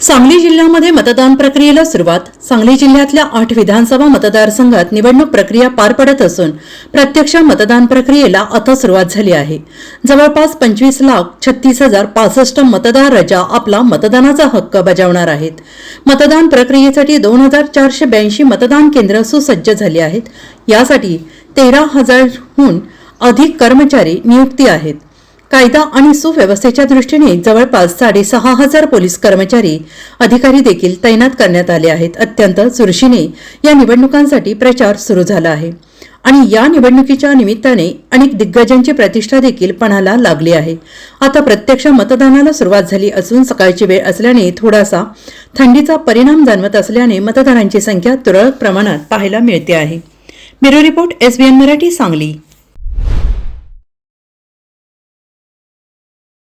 सांगली जिल्ह्यामध्ये मतदान प्रक्रियेला सुरुवात. सांगली जिल्ह्यातल्या आठ विधानसभा मतदारसंघात निवडणूक प्रक्रिया पार पडत असून प्रत्यक्ष मतदान प्रक्रियेला आता सुरुवात झाली आहे. जवळपास पंचवीस लाख छत्तीस हजार पासष्ट मतदार रजा आपला मतदानाचा हक्क बजावणार आहेत. मतदान प्रक्रियेसाठी दोन हजार चारशे ब्याऐंशी मतदान केंद्र सुसज्ज झाली आहेत. यासाठी तेरा हजारहून अधिक कर्मचारी नियुक्ती आहेत. कायदा आणि सुव्यवस्थेच्या दृष्टीने जवळपास साडेसहा हजार पोलीस कर्मचारी अधिकारी देखील तैनात करण्यात आले आहेत. अत्यंत चुरशीने या निवडणुकांसाठी प्रचार सुरू झाला आहे. आणि या निवडणुकीच्या निमित्ताने अनेक दिग्गजांची प्रतिष्ठा देखील पणाला लागली आहे. आता प्रत्यक्ष मतदानाला सुरुवात झाली असून सकाळची वेळ असल्याने थोडासा थंडीचा परिणाम जाणवत असल्याने मतदारांची संख्या तुरळक प्रमाणात पाहायला मिळते आहे. Bureau report SBN Marathi Sangli.